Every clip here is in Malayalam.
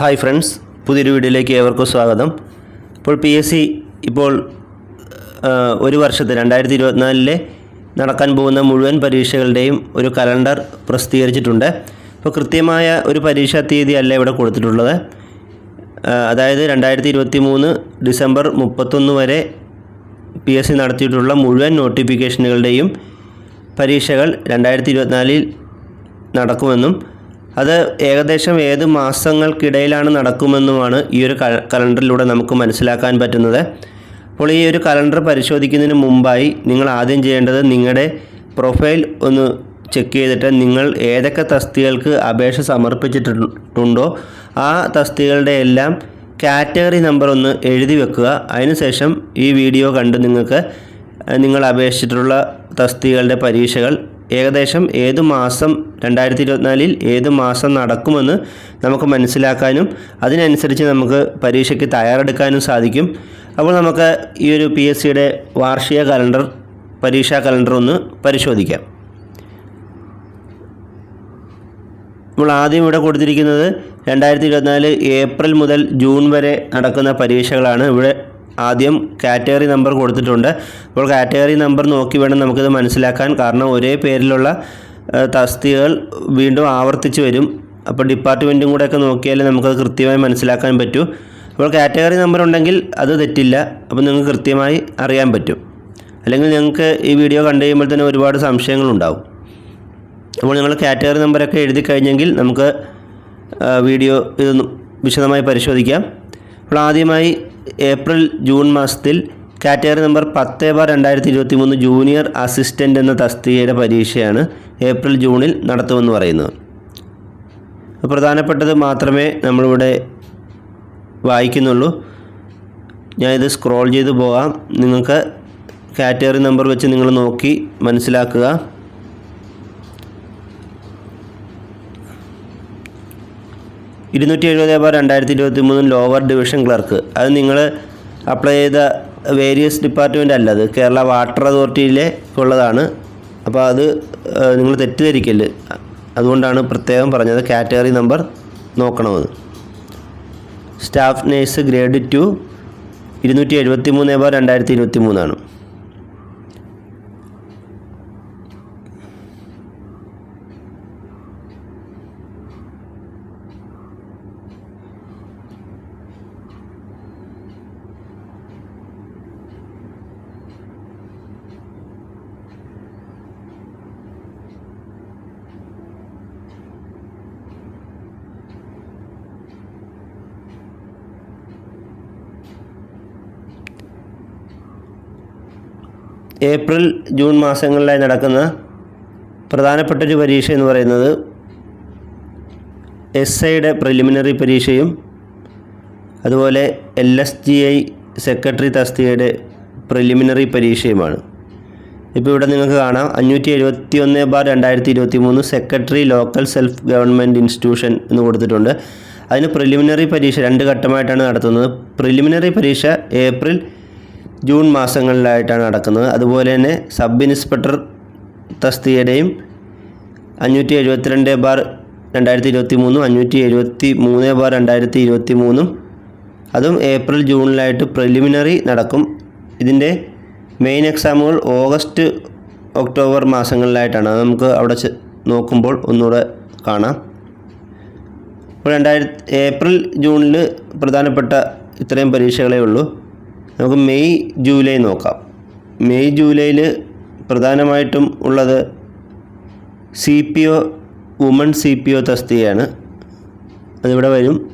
ഹായ് ഫ്രണ്ട്സ് പുതിയൊരു വീഡിയോയിലേക്ക് ഏവർക്കും സ്വാഗതം. ഇപ്പോൾ പി എസ് സി ഇപ്പോൾ ഒരു വർഷത്തെ രണ്ടായിരത്തി ഇരുപത്തിനാലിലെ നടക്കാൻ പോകുന്ന മുഴുവൻ പരീക്ഷകളുടെയും ഒരു കലണ്ടർ പ്രസിദ്ധീകരിച്ചിട്ടുണ്ട്. ഇപ്പോൾ കൃത്യമായ ഒരു പരീക്ഷാ തീയതി അല്ല ഇവിടെ കൊടുത്തിട്ടുള്ളത്. അതായത് രണ്ടായിരത്തി ഇരുപത്തി മൂന്ന് ഡിസംബർ മുപ്പത്തൊന്ന് വരെ പി എസ് സി നടത്തിയിട്ടുള്ള മുഴുവൻ നോട്ടിഫിക്കേഷനുകളുടെയും പരീക്ഷകൾ രണ്ടായിരത്തി ഇരുപത്തിനാലിൽ നടക്കുമെന്നും അത് ഏകദേശം ഏത് മാസങ്ങൾക്കിടയിലാണ് നടക്കുമെന്നുമാണ് ഈ ഒരു കലണ്ടറിലൂടെ നമുക്ക് മനസ്സിലാക്കാൻ പറ്റുന്നത്. അപ്പോൾ ഈ ഒരു കലണ്ടർ പരിശോധിക്കുന്നതിന് മുമ്പായി നിങ്ങൾ ആദ്യം ചെയ്യേണ്ടത് നിങ്ങളുടെ പ്രൊഫൈൽ ഒന്ന് ചെക്ക് ചെയ്തിട്ട് നിങ്ങൾ ഏതൊക്കെ തസ്തികൾക്ക് അപേക്ഷ സമർപ്പിച്ചിട്ടുണ്ടോ ആ തസ്തികളുടെ എല്ലാം കാറ്റഗറി നമ്പർ ഒന്ന് എഴുതി വെക്കുക. അതിനുശേഷം ഈ വീഡിയോ കണ്ട് നിങ്ങൾക്ക് നിങ്ങൾ അപേക്ഷിച്ചിട്ടുള്ള തസ്തികളുടെ പരീക്ഷകൾ ഏകദേശം ഏത് മാസം രണ്ടായിരത്തി ഇരുപത്തിനാലിൽ ഏത് മാസം നടക്കുമെന്ന് നമുക്ക് മനസ്സിലാക്കാനും അതിനനുസരിച്ച് നമുക്ക് പരീക്ഷയ്ക്ക് തയ്യാറെടുക്കാനും സാധിക്കും. അപ്പോൾ നമുക്ക് ഈ ഒരു പി എസ് സിയുടെ വാർഷിക കലണ്ടർ പരീക്ഷാ കലണ്ടർ ഒന്ന് പരിശോധിക്കാം. നമ്മൾ ആദ്യം ഇവിടെ കൊടുത്തിരിക്കുന്നത് രണ്ടായിരത്തി ഇരുപത്തിനാല് ഏപ്രിൽ മുതൽ ജൂൺ വരെ നടക്കുന്ന പരീക്ഷകളാണ്. ഇവിടെ ആദ്യം കാറ്റഗറി നമ്പർ കൊടുത്തിട്ടുണ്ട്. അപ്പോൾ കാറ്റഗറി നമ്പർ നോക്കി വേണം നമുക്കിത് മനസ്സിലാക്കാൻ. കാരണം ഒരേ പേരിലുള്ള തസ്തികകൾ വീണ്ടും ആവർത്തിച്ച് വരും. അപ്പോൾ ഡിപ്പാർട്ട്മെന്റും കൂടെയൊക്കെ നോക്കിയാലേ നമുക്കത് കൃത്യമായി മനസ്സിലാക്കാൻ പറ്റൂ. അപ്പോൾ കാറ്റഗറി നമ്പർ ഉണ്ടെങ്കിൽ അത് തെറ്റില്ല. അപ്പോൾ നിങ്ങൾക്ക് കൃത്യമായി അറിയാൻ പറ്റും. അല്ലെങ്കിൽ നിങ്ങൾക്ക് ഈ വീഡിയോ കണ്ടു കഴിയുമ്പോൾ തന്നെ ഒരുപാട് സംശയങ്ങളുണ്ടാവും. അപ്പോൾ നിങ്ങൾ കാറ്റഗറി നമ്പറൊക്കെ എഴുതി കഴിഞ്ഞെങ്കിൽ നമുക്ക് വീഡിയോ ഇതൊന്ന് വിശദമായി പരിശോധിക്കാം. അപ്പോൾ ആദ്യമായി ഏപ്രിൽ ജൂൺ മാസത്തിൽ കാറ്റഗറി നമ്പർ പത്ത് ബാർ രണ്ടായിരത്തി ഇരുപത്തി മൂന്ന് ജൂനിയർ അസിസ്റ്റന്റ് എന്ന തസ്തികയുടെ പരീക്ഷയാണ് ഏപ്രിൽ ജൂണിൽ നടത്തുമെന്ന് പറയുന്നത്. പ്രധാനപ്പെട്ടത് മാത്രമേ നമ്മളിവിടെ വായിക്കുന്നുള്ളൂ. ഞാനിത് സ്ക്രോൾ ചെയ്ത് പോകാം. നിങ്ങൾക്ക് കാറ്റഗറി നമ്പർ വെച്ച് നിങ്ങൾ നോക്കി മനസ്സിലാക്കുക. ഇരുന്നൂറ്റി എഴുപത് ബാർ രണ്ടായിരത്തി ഇരുപത്തി മൂന്ന് ലോവർ ഡിവിഷൻ ക്ലർക്ക്. അത് നിങ്ങൾ അപ്ലൈ ചെയ്ത വേരിയസ് ഡിപ്പാർട്ട്മെന്റ് അല്ല അത് കേരള വാട്ടർ അതോറിറ്റിയിലെ ഉള്ളതാണ്. അപ്പോൾ അത് നിങ്ങൾ തെറ്റിദ്ധരിക്കൽ അതുകൊണ്ടാണ് പ്രത്യേകം പറഞ്ഞത് കാറ്റഗറി നമ്പർ നോക്കണമെന്ന് സ്റ്റാഫ് നേഴ്സ് ഗ്രേഡ് ടു ഇരുന്നൂറ്റി എഴുപത്തി മൂന്ന് ബാർ രണ്ടായിരത്തി ഇരുപത്തി മൂന്നാണ് ഏപ്രിൽ ജൂൺ മാസങ്ങളിലായി നടക്കുന്ന പ്രധാനപ്പെട്ട ഒരു പരീക്ഷ എന്ന് പറയുന്നത് എസ് ഐയുടെ പ്രിലിമിനറി പരീക്ഷയും അതുപോലെ L S G I secretary തസ്തികയുടെ preliminary പരീക്ഷയുമാണ്. ഇപ്പോൾ ഇവിടെ നിങ്ങൾക്ക് കാണാം അഞ്ഞൂറ്റി എഴുപത്തി ഒന്ന് ബാർ രണ്ടായിരത്തി ഇരുപത്തി മൂന്ന് secretary local self government institution എന്ന് കൊടുത്തിട്ടുണ്ട്. അതിന് പ്രിലിമിനറി പരീക്ഷ രണ്ട് ഘട്ടമായിട്ടാണ് നടത്തുന്നത്. പ്രിലിമിനറി പരീക്ഷ ഏപ്രിൽ ജൂൺ മാസങ്ങളിലായിട്ടാണ് നടക്കുന്നത്. അതുപോലെ തന്നെ സബ് ഇൻസ്പെക്ടർ തസ്തികയുടെയും അഞ്ഞൂറ്റി എഴുപത്തിരണ്ട് ബാർ രണ്ടായിരത്തി ഇരുപത്തി മൂന്നും അഞ്ഞൂറ്റി എഴുപത്തി മൂന്ന് ബാർ രണ്ടായിരത്തി ഇരുപത്തി മൂന്നും അതും ഏപ്രിൽ ജൂണിലായിട്ട് പ്രിലിമിനറി നടക്കും. ഇതിന്റെ മെയിൻ എക്സാമുകൾ ഓഗസ്റ്റ് ഒക്ടോബർ മാസങ്ങളിലായിട്ടാണ്. അത് നമുക്ക് അവിടെ നോക്കുമ്പോൾ ഒന്നുകൂടെ കാണാം. ഇപ്പോൾ രണ്ടായിരത്തി ഏപ്രിൽ ജൂണിൽ പ്രധാനപ്പെട്ട ഇത്രയും പരീക്ഷകളേ ഉള്ളൂ. നമുക്ക് മെയ് ജൂലൈ നോക്കാം. മെയ് ജൂലൈയിൽ പ്രധാനമായിട്ടും ഉള്ളത് C P O woman C P O തസ്തികയാണ്. അതിവിടെ വരും.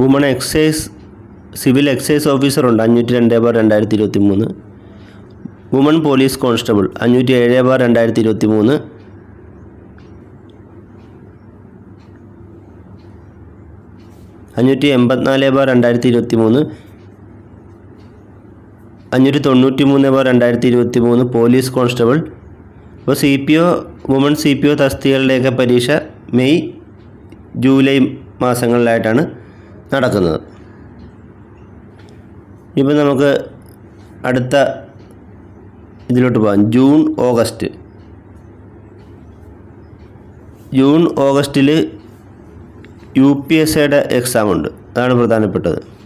വുമൺ എക്സൈസ് സിവിൽ എക്സൈസ് ഓഫീസറുണ്ട് അഞ്ഞൂറ്റി രണ്ട് ബാർ രണ്ടായിരത്തി ഇരുപത്തി മൂന്ന് വുമൺ പോലീസ് കോൺസ്റ്റബിൾ അഞ്ഞൂറ്റി ഏഴ് ബാർ രണ്ടായിരത്തി ഇരുപത്തി മൂന്ന് അഞ്ഞൂറ്റി എൺപത്തിനാല് ബാർ രണ്ടായിരത്തി ഇരുപത്തി മൂന്ന് അഞ്ഞൂറ്റി തൊണ്ണൂറ്റി മൂന്ന് ബാർ രണ്ടായിരത്തി ഇരുപത്തി മൂന്ന് പോലീസ് കോൺസ്റ്റബിൾ അപ്പോൾ C P O woman C P O തസ്തികളുടെയൊക്കെ പരീക്ഷ മെയ് ജൂലൈ മാസങ്ങളിലായിട്ടാണ് നടക്കുന്നത്. ഇപ്പം നമുക്ക് അടുത്ത ഇതിലോട്ട് പോകാം. June August. ജൂൺ ഓഗസ്റ്റിൽ യു പി എസ് സിയുടെ എക്സാം ഉണ്ട്. അതാണ് പ്രധാനപ്പെട്ടത്.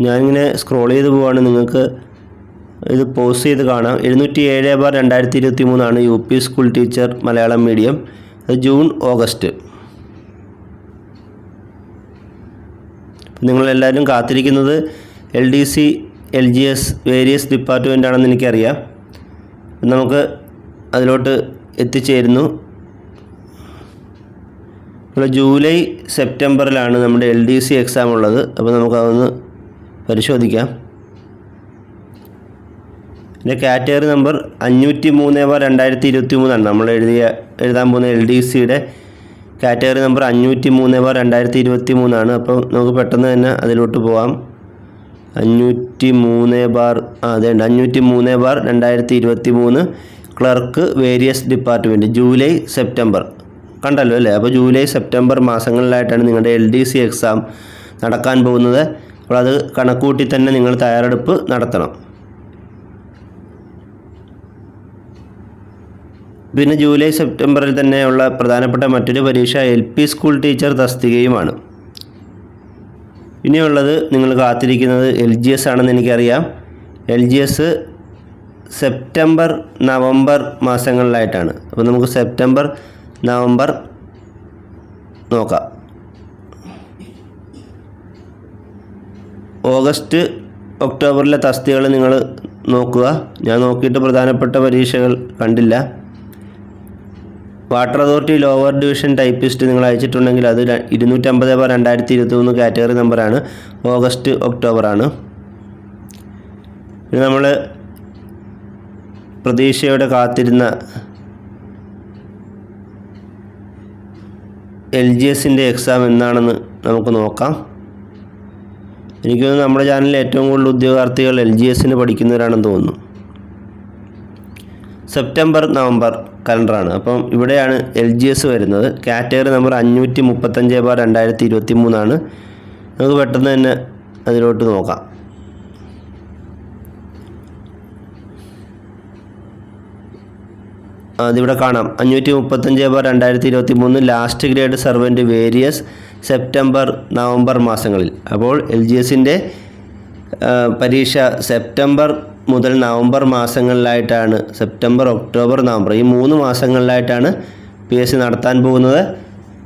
ഞാനിങ്ങനെ സ്ക്രോൾ ചെയ്ത് പോവാണ്. നിങ്ങൾക്ക് ഇത് പോസ് ചെയ്ത് കാണാം. എഴുന്നൂറ്റി ഏഴ് ബാർ രണ്ടായിരത്തി ഇരുപത്തി മൂന്നാണ് U P school teacher Malayalam medium അത് ജൂൺ ഓഗസ്റ്റ്. നിങ്ങളെല്ലാവരും കാത്തിരിക്കുന്നത് L D C L G S various department ആണെന്ന് എനിക്കറിയാം. നമുക്ക് അതിലോട്ട് എത്തിച്ചേരുന്നു. ഇപ്പോൾ ജൂലൈ സെപ്റ്റംബറിലാണ് നമ്മുടെ എൽ ഡി സി എക്സാം ഉള്ളത്. അപ്പോൾ നമുക്കതൊന്ന് പരിശോധിക്കാം. ഇതിന്റെ കാറ്റഗറി നമ്പർ അഞ്ഞൂറ്റി മൂന്ന് ബാർ രണ്ടായിരത്തി ഇരുപത്തി മൂന്നാണ് നമ്മൾ എഴുതിയ എഴുതാൻ പോകുന്ന എൽ ഡി സിയുടെ കാറ്റഗറി നമ്പർ അഞ്ഞൂറ്റി മൂന്ന് ബാർ രണ്ടായിരത്തി ഇരുപത്തി മൂന്നാണ് അപ്പം നമുക്ക് പെട്ടെന്ന് തന്നെ അതിലോട്ട് പോകാം അഞ്ഞൂറ്റി മൂന്ന് ബാർ അതെ അഞ്ഞൂറ്റി മൂന്ന് ബാർ രണ്ടായിരത്തി ഇരുപത്തി മൂന്ന് clerk various department July September. കണ്ടല്ലോ അല്ലേ? അപ്പോൾ ജൂലൈ സെപ്റ്റംബർ മാസങ്ങളിലായിട്ടാണ് നിങ്ങളുടെ എൽ ഡി സി എക്സാം നടക്കാൻ പോകുന്നത്. അപ്പോൾ അത് കണക്കൂട്ടി തന്നെ നിങ്ങൾ തയ്യാറെടുപ്പ് നടത്തണം. പിന്നെ ജൂലൈ സെപ്റ്റംബറിൽ തന്നെയുള്ള പ്രധാനപ്പെട്ട മറ്റൊരു പരീക്ഷ എൽ പി സ്കൂൾ ടീച്ചർ തസ്തികയുമാണ്. ഇനിയുള്ളത് നിങ്ങൾ കാത്തിരിക്കുന്നത് എൽ ജി എസ് ആണെന്ന് എനിക്കറിയാം. L G S September November മാസങ്ങളിലായിട്ടാണ്. അപ്പോൾ നമുക്ക് സെപ്റ്റംബർ നവംബർ നോക്കാം. ഓഗസ്റ്റ് ഒക്ടോബറിലെ തസ്തികൾ നിങ്ങൾ നോക്കുക. ഞാൻ നോക്കിയിട്ട് പ്രധാനപ്പെട്ട പരീക്ഷകൾ കണ്ടില്ല. Water authority lower division typist നിങ്ങൾ അയച്ചിട്ടുണ്ടെങ്കിൽ അത് ഇരുന്നൂറ്റമ്പത് ബാർ രണ്ടായിരത്തി ഇരുപത്തി മൂന്ന് കാറ്റഗറി നമ്പറാണ് ഓഗസ്റ്റ് ഒക്ടോബറാണ് പിന്നെ നമ്മൾ പ്രതീക്ഷയോടെ കാത്തിരുന്ന എൽ ജി എസിന്റെ എക്സാം എന്നാണെന്ന് നമുക്ക് നോക്കാം. എനിക്ക് നമ്മുടെ ചാനലിൽ ഏറ്റവും കൂടുതൽ ഉദ്യോഗാർത്ഥികൾ എൽ ജി എസിന് പഠിക്കുന്നവരാണെന്ന് തോന്നുന്നു. സെപ്റ്റംബർ നവംബർ കലണ്ടറാണ്. അപ്പം ഇവിടെയാണ് എൽ ജി എസ് വരുന്നത്. കാറ്റഗറി നമ്പർ അഞ്ഞൂറ്റി മുപ്പത്തഞ്ച് ബാർ രണ്ടായിരത്തി ഇരുപത്തി മൂന്നാണ് നമുക്ക് പെട്ടെന്ന് തന്നെ അതിലോട്ട് നോക്കാം. അതിവിടെ കാണാം. അഞ്ഞൂറ്റി മുപ്പത്തഞ്ച് ബാർ രണ്ടായിരത്തി ഇരുപത്തി മൂന്ന് last grade servant various September November മാസങ്ങളിൽ. അപ്പോൾ എൽ ജി എസിന്റെ പരീക്ഷ സെപ്റ്റംബർ മുതൽ നവംബർ മാസങ്ങളിലായിട്ടാണ്. സെപ്റ്റംബർ ഒക്ടോബർ നവംബർ ഈ മൂന്ന് മാസങ്ങളിലായിട്ടാണ് പി എസ് സി നടത്താൻ പോകുന്നത്.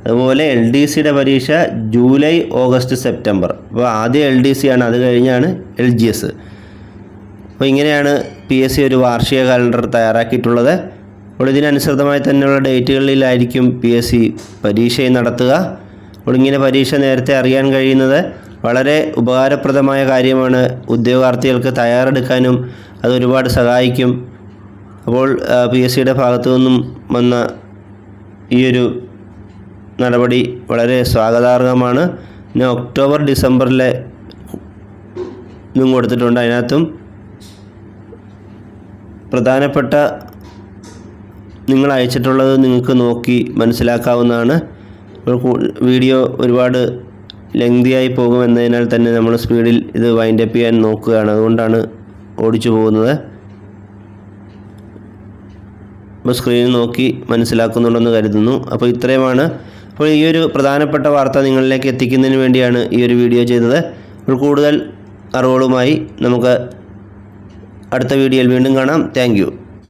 അതുപോലെ എൽ ഡി സിയുടെ പരീക്ഷ ജൂലൈ ഓഗസ്റ്റ് സെപ്റ്റംബർ. അപ്പോൾ ആദ്യം എൽ ഡി സി ആണ് അത് കഴിഞ്ഞാണ് എൽ ജി എസ് അപ്പോൾ ഇങ്ങനെയാണ് പി എസ് സി ഒരു വാർഷിക കലണ്ടർ തയ്യാറാക്കിയിട്ടുള്ളത്. അപ്പോൾ ഇതിനനുസൃതമായി തന്നെയുള്ള ഡേറ്റുകളിലായിരിക്കും പി എസ് സി പരീക്ഷയും നടത്തുക. അപ്പോൾ പരീക്ഷ നേരത്തെ അറിയാൻ കഴിയുന്നത് വളരെ ഉപകാരപ്രദമായ കാര്യമാണ്. ഉദ്യോഗാർത്ഥികൾക്ക് തയ്യാറെടുക്കാനും അത് ഒരുപാട് സഹായിക്കും. അപ്പോൾ പി എസ് സിയുടെ ഭാഗത്തു നിന്നും വന്ന ഈയൊരു നടപടി വളരെ സ്വാഗതാർഹമാണ്. പിന്നെ ഒക്ടോബർ ഡിസംബറിലെ ഇതും കൊടുത്തിട്ടുണ്ട്. അതിനകത്തും പ്രധാനപ്പെട്ട നിങ്ങൾ അയച്ചിട്ടുള്ളത് നിങ്ങൾക്ക് നോക്കി മനസ്സിലാക്കാവുന്നതാണ്. വീഡിയോ ഒരുപാട് ലെങ്തിയായി പോകുമെന്നതിനാൽ തന്നെ നമ്മൾ സ്പീഡിൽ ഇത് വൈൻഡ് അപ്പ് ചെയ്യാൻ നോക്കുകയാണ്. അതുകൊണ്ടാണ് ഓടിച്ചു പോകുന്നത്. അപ്പോൾ സ്ക്രീനിൽ നോക്കി മനസ്സിലാക്കുന്നുണ്ടെന്ന് കരുതുന്നു. അപ്പോൾ ഇത്രയുമാണ്. അപ്പോൾ ഈ ഒരു പ്രധാനപ്പെട്ട വാർത്ത നിങ്ങളിലേക്ക് എത്തിക്കുന്നതിന് വേണ്ടിയാണ് ഈ ഒരു വീഡിയോ ചെയ്തത്. ഒരു കൂടുതൽ അറിവുകളുമായി നമുക്ക് അടുത്ത വീഡിയോയിൽ വീണ്ടും കാണാം. താങ്ക്